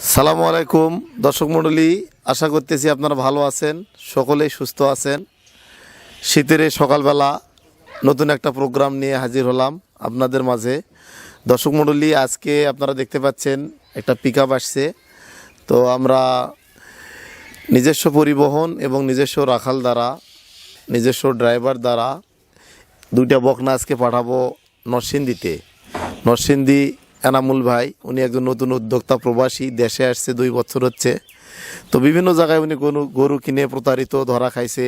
সালামু আলাইকুম, দর্শক মণ্ডলী, আশা করতেছি আপনারা ভালো আছেন, সকলেই সুস্থ আছেন। শীতের সকালবেলা নতুন একটা প্রোগ্রাম নিয়ে হাজির হলাম আপনাদের মাঝে। দর্শক মণ্ডলী, আজকে আপনারা দেখতে পাচ্ছেন একটা পিক আসছে। তো আমরা নিজস্ব পরিবহন এবং নিজস্ব রাখাল দ্বারা, নিজস্ব ড্রাইভার দ্বারা দুইটা বকনা আজকে পাঠাবো নরসিংদীতে। নরসিংদী এনামুল ভাই, উনি একজন নতুন উদ্যোক্তা, প্রবাসী, দেশে আসছে, দুই বছর হচ্ছে। তো বিভিন্ন জায়গায় উনি গরু গরু কিনে প্রতারিত, ধরা খাইছে।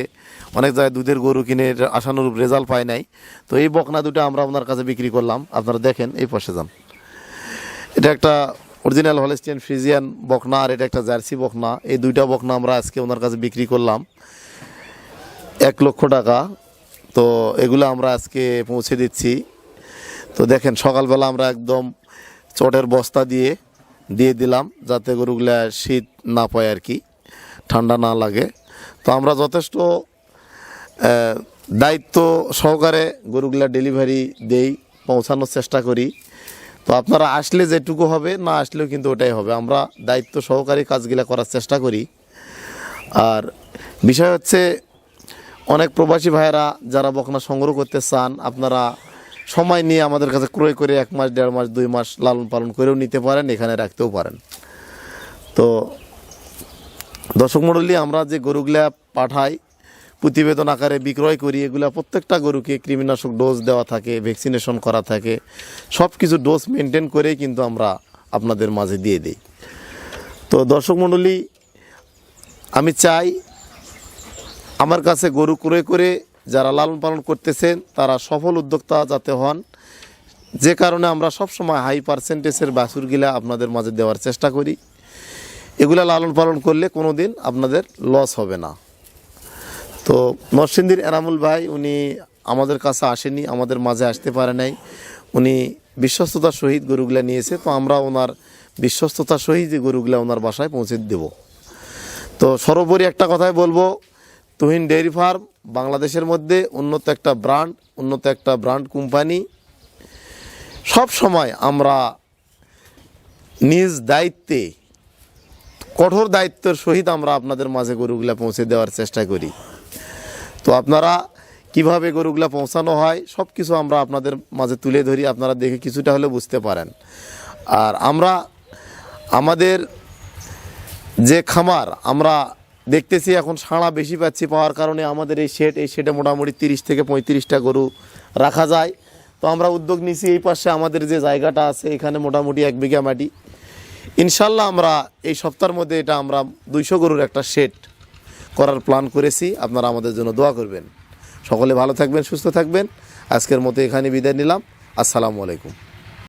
অনেক জায়গায় দুধের গরু কিনে আশানুরূপ রেজাল্ট পায় নাই। তো এই বকনা দুটো আমরা আপনার কাছে বিক্রি করলাম। আপনারা দেখেন, এই পাশে যান। এটা একটা অরিজিনাল হলেস্টিয়ান ফ্রিজিয়ান বকনা, আর এটা একটা জার্সি বকনা। এই দুইটা বকনা আমরা আজকে ওনার কাছে বিক্রি করলাম। এক লক্ষ টাকা। তো এগুলো আমরা আজকে পৌঁছে দিচ্ছি। তো দেখেন, সকালবেলা আমরা একদম চটের বস্তা দিয়ে দিয়ে দিলাম যাতে গরুগুলা শীত না পায় আর কি, ঠান্ডা না লাগে। তো আমরা যথেষ্ট দায়িত্ব সহকারে গরুগুলা ডেলিভারি দেই, পৌঁছানোর চেষ্টা করি। তো আপনারা আসলে যেটুকু হবে, না আসলেও কিন্তু ওটাই হবে। আমরা দায়িত্ব সহকারে কাজগুলা করার চেষ্টা করি। আর বিষয় হচ্ছে, অনেক প্রবাসী ভাইয়েরা যারা বকনা সংগ্রহ করতে চান, আপনারা সময় নিয়ে আমাদের কাছে ক্রয় করে এক মাস, দেড় মাস, দুই মাস লালন পালন করেও নিতে পারেন, এখানে রাখতেও পারেন। তো দর্শক মণ্ডলী, আমরা যে গরুগুলা পাঠাই, প্রতিবেদন আকারে বিক্রয় করি, এগুলা প্রত্যেকটা গরুকে কৃমিনাশক ডোজ দেওয়া থাকে, ভ্যাকসিনেশন করা থাকে। সব কিছু ডোজ মেনটেন করেই কিন্তু আমরা আপনাদের মাঝে দিয়ে দিই। তো দর্শক মণ্ডলী, আমি চাই আমার কাছে গরু ক্রয় করে যারা লালন পালন করতেছেন তারা সফল উদ্যোক্তা যাতে হন। যে কারণে আমরা সবসময় হাই পার্সেন্টেজের বাছুরগুলা আপনাদের মাঝে দেওয়ার চেষ্টা করি। এগুলা লালন পালন করলে কোনো দিন আপনাদের লস হবে না। তো নরসিংদীর এনামুল ভাই, উনি আমাদের কাছে আসেনি, আমাদের মাঝে আসতে পারে নাই। উনি বিশ্বস্ততার সহিত গরুগুলা নিয়েছে, তো আমরা ওনার বিশ্বস্ততার সহিত যে গরুগুলা ওনার বাসায় পৌঁছে দেব। তো সর্বোপরি একটা কথাই বলব, তুহিন ডেয়ারি ফার্ম বাংলাদেশের মধ্যে উন্নত একটা ব্র্যান্ড, উন্নত একটা ব্র্যান্ড কোম্পানি। সব সময় আমরা নিজ দায়িত্বে, কঠোর দায়িত্বের সহিত আমরা আপনাদের মাঝে গরুগুলা পৌঁছে দেওয়ার চেষ্টা করি। তো আপনারা কীভাবে গরুগুলা পৌঁছানো হয় সব কিছু আমরা আপনাদের মাঝে তুলে ধরি, আপনারা দেখে কিছুটা হলে বুঝতে পারেন। আর আমরা, আমাদের যে খামার, আমরা দেখতেছি এখন সাড়া বেশি পাচ্ছি পাওয়ার কারণে আমাদের এই শেড এই শেডে মোটামুটি তিরিশ থেকে পঁয়ত্রিশটা গরু রাখা যায়। তো আমরা উদ্যোগ নিছি এই পাশে আমাদের যে জায়গাটা আছে, এখানে মোটামুটি এক বিঘা মাটি। ইনশাল্লাহ আমরা এই সপ্তাহের মধ্যে এটা আমরা দুইশো গরুর একটা শেড করার প্ল্যান করেছি। আপনারা আমাদের জন্য দোয়া করবেন। সকলে ভালো থাকবেন, সুস্থ থাকবেন। আজকের মতো এখানে বিদায় নিলাম। আসসালামু আলাইকুম।